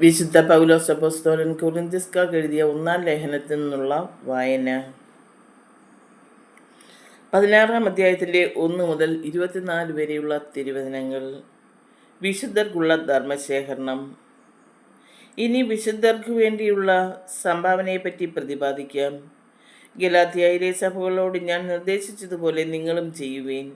വിശുദ്ധ പൗലോസ് അപ്പോസ്തോലൻ കുറിന്തിസ്കാർക്ക് എഴുതിയ ഒന്നാം ലേഖനത്തിൽ നിന്നുള്ള വായന. പതിനാറാം അധ്യായത്തിന്റെ ഒന്ന് മുതൽ ഇരുപത്തിനാല് വരെയുള്ള തിരുവചനങ്ങൾ. വിശുദ്ധർക്കുള്ള ധർമ്മശേഖരണം. ഇനി വിശുദ്ധർക്ക് വേണ്ടിയുള്ള സംഭാവനയെപ്പറ്റി പ്രതിപാദിക്കാം. ഗലാത്തിയായിലെ സഭകളോട് ഞാൻ നിർദ്ദേശിച്ചതുപോലെ നിങ്ങളും ചെയ്യുവേൻ.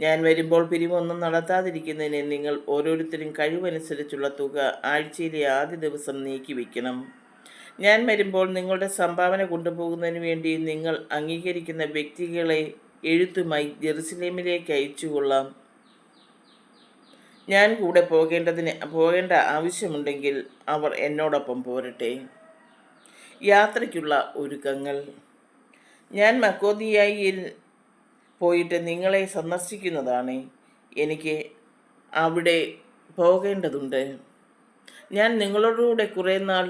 ഞാൻ വരുമ്പോൾ പിരിവൊന്നും നടത്താതിരിക്കുന്നതിന് നിങ്ങൾ ഓരോരുത്തരും കഴിവനുസരിച്ചുള്ള തുക ആഴ്ചയിലെ ആദ്യ ദിവസം നീക്കിവെക്കണം ഞാൻ വരുമ്പോൾ നിങ്ങളുടെ സംഭാവന കൊണ്ടുപോകുന്നതിന് വേണ്ടി നിങ്ങൾ അംഗീകരിക്കുന്ന വ്യക്തികളെ എഴുത്തുമായി ജെറുസലേമിലേക്ക് അയച്ചുകൊള്ളാം. ഞാൻ കൂടെ പോകേണ്ടതിന് പോകേണ്ട ആവശ്യമുണ്ടെങ്കിൽ അവർ എന്നോടൊപ്പം പോരട്ടെ. യാത്രയ്ക്കുള്ള ഒരുക്കങ്ങൾ. ഞാൻ മക്കോദിയായിൽ പോയിട്ട് നിങ്ങളെ സന്ദർശിക്കുന്നതാണ്. എനിക്ക് അവിടെ പോകേണ്ടതുണ്ട്. ഞാൻ നിങ്ങളോടുകൂടെ കുറേ നാൾ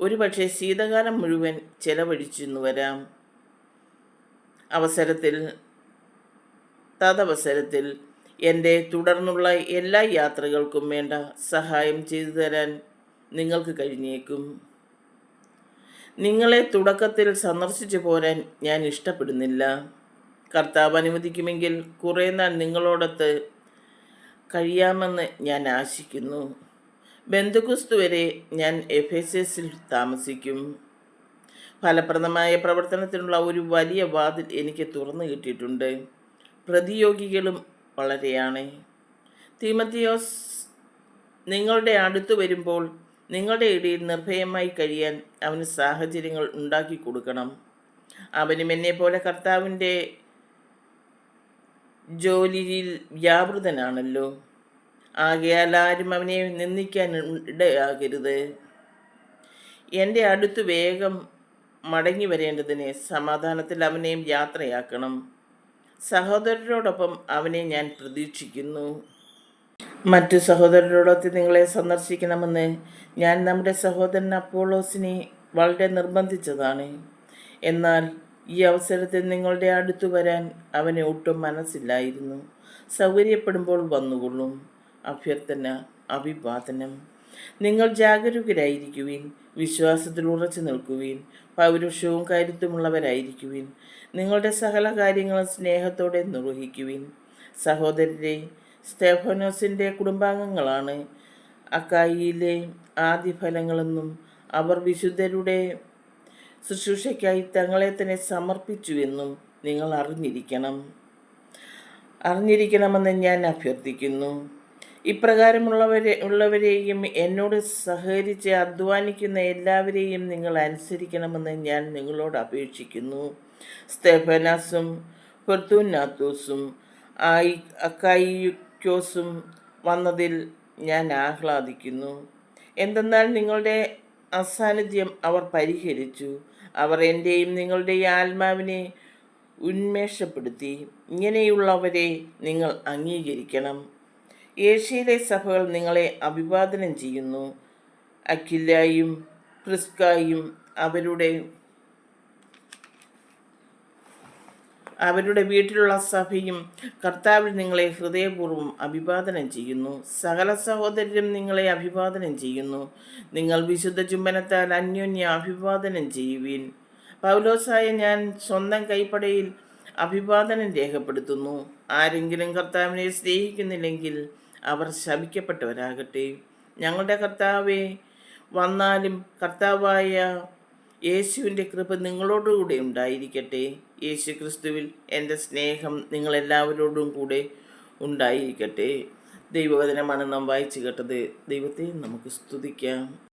ഒരുപക്ഷെ ശീതകാലം മുഴുവൻ ചെലവഴിച്ചെന്ന് വരാം. അവസരത്തിൽ തദവസരത്തിൽ എന്റെ തുടർന്നുള്ള എല്ലാ യാത്രകൾക്കും വേണ്ട സഹായം ചെയ്തു തരാൻ നിങ്ങൾക്ക് കഴിഞ്ഞേക്കും. നിങ്ങളെ തുടക്കത്തിൽ സന്ദർശിച്ചു പോരാൻ ഞാൻ ഇഷ്ടപ്പെടുന്നില്ല. കർത്താവ് അനുവദിക്കുമെങ്കിൽ കുറേ നാൾ നിങ്ങളോടൊത്ത് കഴിയാമെന്ന് ഞാൻ ആശിക്കുന്നു. ബന്ധുക്കുസ്തു വരെ ഞാൻ എഫ് എസ് എസിൽ താമസിക്കും. ഫലപ്രദമായ പ്രവർത്തനത്തിനുള്ള ഒരു വലിയ വാതിൽ എനിക്ക് തുറന്നു കിട്ടിയിട്ടുണ്ട്. പ്രതിയോഗികളും വളരെയാണ്. തീമത്തിയോസ് നിങ്ങളുടെ അടുത്ത് വരുമ്പോൾ നിങ്ങളുടെ ഇടയിൽ നിർഭയമായി കഴിയാൻ അവന് സാഹചര്യങ്ങൾ ഉണ്ടാക്കി കൊടുക്കണം. അവനും എന്നെ പോലെ കർത്താവിന്റെ ജോലിയിൽ വ്യാപൃതനാണല്ലോ. ആകയാൽ ആരും അവനെ നിന്ദിക്കാൻ ഇടയാകരുത്. എന്റെ അടുത്ത് വേഗം മടങ്ങി വരേണ്ടതിന് സമാധാനത്തിൽ അവനെയും യാത്രയാക്കണം. സഹോദരരോടൊപ്പം അവനെ ഞാൻ പ്രതീക്ഷിക്കുന്നു. മറ്റു സഹോദരരോടൊത്ത് നിങ്ങളെ സന്ദർശിക്കണമെന്ന് ഞാൻ നമ്മുടെ സഹോദരൻ അപ്പോളോസിനെ വളരെ നിർബന്ധിച്ചതാണ്. എന്നാൽ ഈ അവസരത്തിൽ നിങ്ങളുടെ അടുത്തു വരാൻ അവന് ഒട്ടും മനസ്സില്ലായിരുന്നു. സൗകര്യപ്പെടുമ്പോൾ വന്നുകൊള്ളും. അഭ്യർത്ഥന അഭിവാദനം. നിങ്ങൾ ജാഗരൂകരായിരിക്കുവിൻ വിശ്വാസത്തിൽ ഉറച്ചു നിൽക്കുവിൻ പൗരുഷവും കരുത്തുമുള്ളവരായിരിക്കുവിൻ നിങ്ങളുടെ സകല കാര്യങ്ങളും സ്നേഹത്തോടെ നിർവഹിക്കുവിൻ. സഹോദരരെ സ്റ്റെഫനോസിന്റെ കുടുംബാംഗങ്ങളാണ്. അക്കായിയിലെ ആദ്യ ഫലങ്ങളെന്നും അവർ വിശുദ്ധരുടെ ശുശ്രൂഷയ്ക്കായി തങ്ങളെ തന്നെ സമർപ്പിച്ചുവെന്നും നിങ്ങൾ അറിഞ്ഞിരിക്കണം. അറിഞ്ഞിരിക്കണമെന്ന് ഞാൻ അഭ്യർത്ഥിക്കുന്നു. ഇപ്രകാരമുള്ളവരെ ഉള്ളവരെയും എന്നോട് സഹകരിച്ച് അധ്വാനിക്കുന്ന എല്ലാവരെയും നിങ്ങൾ അനുസരിക്കണമെന്ന് ഞാൻ നിങ്ങളോട് അപേക്ഷിക്കുന്നു. സ്തെഫനാസും ഫെർത്തൂനാത്തൂസും ആയി അക്കായിക്കോസും വന്നതിൽ ഞാൻ ആഹ്ലാദിക്കുന്നു. എന്തെന്നാൽ നിങ്ങളുടെ അസാന്നിധ്യം അവർ പരിഹരിച്ചു. അവർ എന്റെയും നിങ്ങളുടെയും ആത്മാവിനെ ഉന്മേഷപ്പെടുത്തി. ഇങ്ങനെയുള്ളവരെ നിങ്ങൾ അംഗീകരിക്കണം. ഏഷ്യയിലെ സഭകൾ നിങ്ങളെ അഭിവാദനം ചെയ്യുന്നു. അഖില്ലായും പ്രിസ്കായും അവരുടെ അവരുടെ വീട്ടിലുള്ള സഭയും കർത്താവിൽ നിങ്ങളെ ഹൃദയപൂർവം അഭിവാദനം ചെയ്യുന്നു. സകല സഹോദരരും നിങ്ങളെ അഭിവാദനം ചെയ്യുന്നു. നിങ്ങൾ വിശുദ്ധ ചുംബനത്താൽ അന്യോന്യ അഭിവാദനം ചെയ്യുവിൻ. പൗലോസായ ഞാൻ സ്വന്തം കൈപ്പടയിൽ അഭിവാദനം രേഖപ്പെടുത്തുന്നു. ആരെങ്കിലും കർത്താവിനെ സ്നേഹിക്കുന്നില്ലെങ്കിൽ അവർ ശപിക്കപ്പെട്ടവരാകട്ടെ. ഞങ്ങളുടെ കർത്താവെ വന്നാലും കർത്താവായ യേശുവിന്റെ കൃപ നിങ്ങളോടുകൂടെ ഉണ്ടായിരിക്കട്ടെ. യേശു ക്രിസ്തുവിൽ എന്റെ സ്നേഹം നിങ്ങളെല്ലാവരോടും കൂടെ ഉണ്ടായിരിക്കട്ടെ. ദൈവവചനമാണ് നാം വായിച്ചു കേട്ടത്. ദൈവത്തെ നമുക്ക് സ്തുതിക്കാം.